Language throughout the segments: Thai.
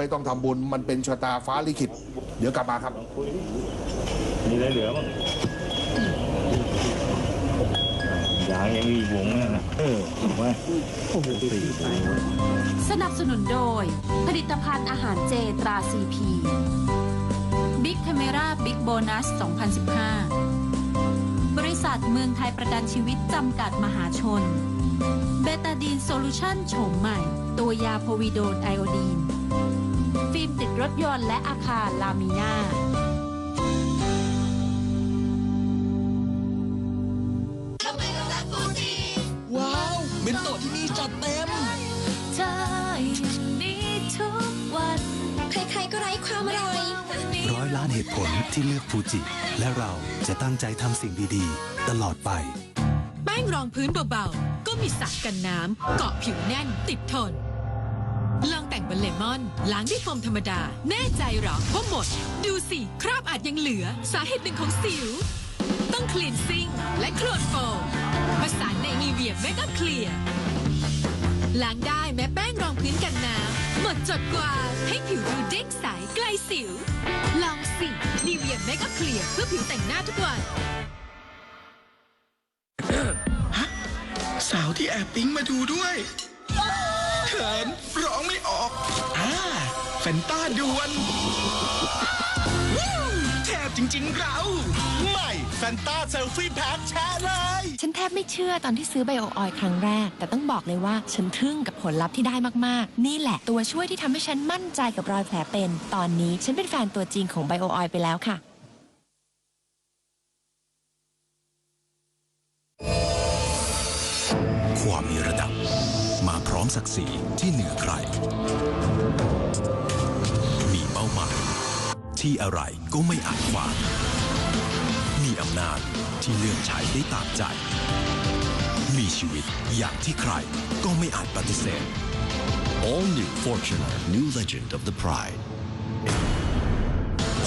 ไม่ต้องทำบุญมันเป็นชะตาฟ้าลิขิต เดี๋ยวกลับมาครับ มีอะไรเหลือบ้างยางยังมีอีกวงนั่นนะเออถูกไหมโอ้โหสี่วงสนับสนุนโดย ผลิตภัณฑ์อาหารเจตราซีพีบิ๊กเทเมราบิ๊กโบนัส 2015 บริษัทเมืองไทยประกันชีวิตจำกัดมหาชน เบตาดีนโซลูชันโฉมใหม่ ตัวยาโพวิโดนไอโอดีนฟิล์มติด รถยนต์และอาคารลามิน่าว้าวเบนโตะที่นี่จัดเต็ม เธออย่างนี้ทุกวัน ใครๆก็ไร้ความอร่อย ร้อยล้านเหตุผลที่เลือกฟูจิ และเราจะตั้งใจทำสิ่งดีๆ ตลอดไป แป้งรองพื้นเบาๆ ก็มีสารกันน้ำเกาะผิวแน่นติดทนลอง แต่งบนเลมอนล้างด้วยโฟมธรรมดา แน่ใจหรอว่าหมด ดูสิ คราบอาจยังเหลือ สาเหตุหนึ่งของสิว ต้องคลีนซิ่งและโคลนโฟมผสานในนีเวียเมก p เคลียร์ล้างได้แม้แป้งรองพื้นกันน้ำหมดจดกว่าให้ผิวดูเด้งใสไกลสิว ลองสินีเวียเมก p เคลียร์เพื่อผิวแต่งหน้าทุกวันสาวที่แอบปิ๊งมาดูด้วย เขิน ร้องไม่ออก อ่าแฟนต้าดวนแทบจริง ๆ เราใหม่แฟนต้าเซลฟี่แพ็คแชร์เลย ฉันแทบไม่เชื่อตอนที่ซื้อไบโอออยล์ครั้งแรก แต่ต้องบอกเลยว่าฉันทึ่งกับผลลัพธ์ที่ได้มาก ๆ นี่แหละตัวช่วยที่ทำให้ฉันมั่นใจกับรอยแผลเป็น ตอนนี้ฉันเป็นแฟนตัวจริงของไบโอออยล์ไปแล้วค่ะ ศักดิ์ศรีที่เหนือใคร มีเป้าหมาย ที่อะไรก็ไม่อาจขวาง มีอำนาจที่เลือกใช้ได้ตามใจ มีชีวิตอย่างที่ใครก็ไม่อาจปฏิเสธ All new Fortuner New Legend of the Pride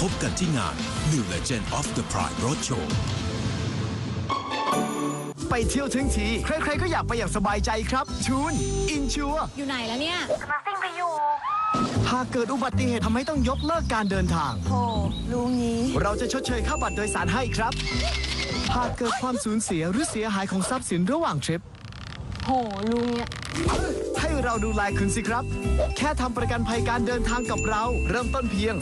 พบกันที่งาน New Legend of the Pride Roadshow ไปเที่ยวทั้งที ใครๆก็อยากไปอย่างสบายใจครับชูนอินชัวอยู่ไหนแล้วเนี่ยหากเกิดอุบัติเหตุทำให้ต้องยกเลิกการเดินทางโหลุงนี้ เราจะชดเชยค่าบัตรโดยสารให้ครับ หากเกิดความสูญเสียหรือเสียหายของทรัพย์สินระหว่างทริป โหลุงเนี่ยให้เราดูแลคุณสิครับ แค่ทำประกันภัยการเดินทางกับเรา เริ่มต้นเพียง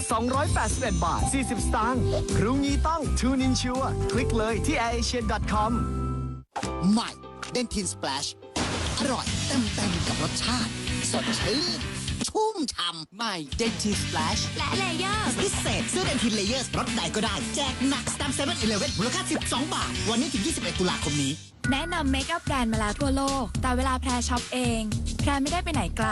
281 บาท 40 สตางค์รู้งี้ต้อง Tune Insure คลิกเลยที่ airasian.com ใหม่เดนทินสเปลชอร่อยเต็มเต็มๆกับรสชาติ สดชื่น ชุ่มฉ่ำใหม่เดนทินสเปลชและเลเยอร์พิเศษซื้อเดนทินเลเยอร์รสใดก็ได้ แจกหนักสตามเซเว่นอีเลเว่นมูลค่า 12 บาท วันนี้ถึง 21 ตุลาคมนี้ แนะนำเมคอัพแบรนด์มาแล้วทั่วโลก แต่เวลาแพรช็อปเอง แพรไม่ได้ไปไหนไกล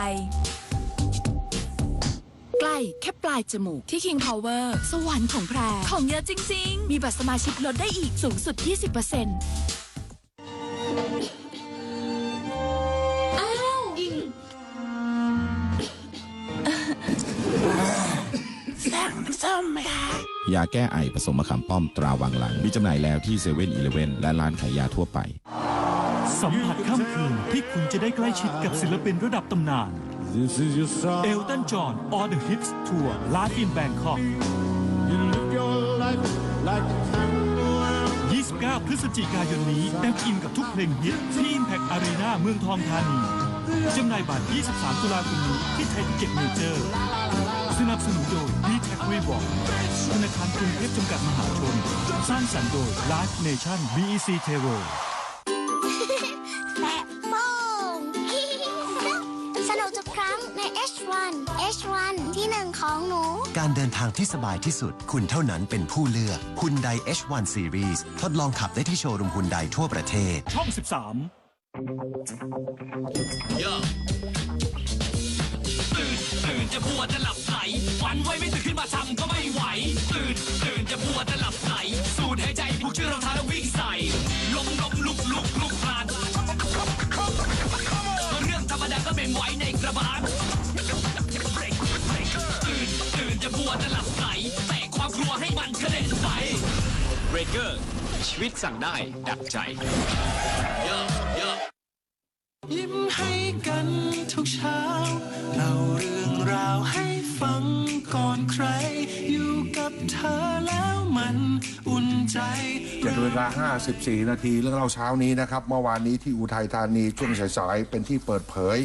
ใกล้แค่ปลายจมูกที่ King Power สวรรค์ของแพรของเยอะจริง ๆ มีบัตรสมาชิกลดได้อีกสูงสุด 20% ยาแก้ไอผสมมะขามป้อมตราวังหลัง มีจำหน่ายแล้วที่เซเว่นอีเลเว่นและร้านขายยาทั่วไป สัมผัสค่ำคืนที่คุณจะได้ใกล้ชิดกับศิลปินระดับตำนาน เอลตันจอห์น All the Hits Tour Live in Bangkok 29 พฤศจิกายนนี้เต็มอิ่มกับทุกเพลงฮิตที่ Impact Arena เมืองทองธานี จำหน่ายบัตร 23 ตุลาคมนี้ที่ไทยทิเก็ตเมเจอร์ สนับสนุนโดย d t a c r e w a r d ธนาคารกรุงเทพจำกัดมหาชน สร้างสรรค์โดย Live Nation BEC t e r o แปะโป้งสนุกทุกครั้งใน H1 H1 ที่หนึ่งของหนู การเดินทางที่สบายที่สุด คุณเท่านั้นเป็นผู้เลือกคุณได H1 Series ทดลองขับได้ที่โชว์รูมคุณไดทั่วประเทศ ช่อง 13 ตื่นตื่นจะปวดจะหลับไหลฝันไว้ไม่ตื่นขึ้นมาทำก็ไม่ไหว ตื่นตื่นจะปวดจะหลับไหลสูดหายใจผูกเชือกรองเท้าแล้ววิ่งใส่ลมลมลุกลุกลุกพลานเรื่องธรรมดาก็เป็นไว้ในกระบาลตื่นตื่นจะปวดจะหลับไหลแต่ความกลัวให้มันกระเด็นไปเบรกเกอร์ชีวิตสั่งได้ดักใจ ยิ้มให้กันทุกเช้าเล่าเรื่องราวให้ฟังก่อนใคร อยู่กับเธอแล้วมันอุ่นใจจ็เวลา 54 นาทีเรื่องเราเช้านี้นะครับ เมื่อวานนี้ที่อุทัยธานีช่วงสายๆ เป็นที่เปิดเผย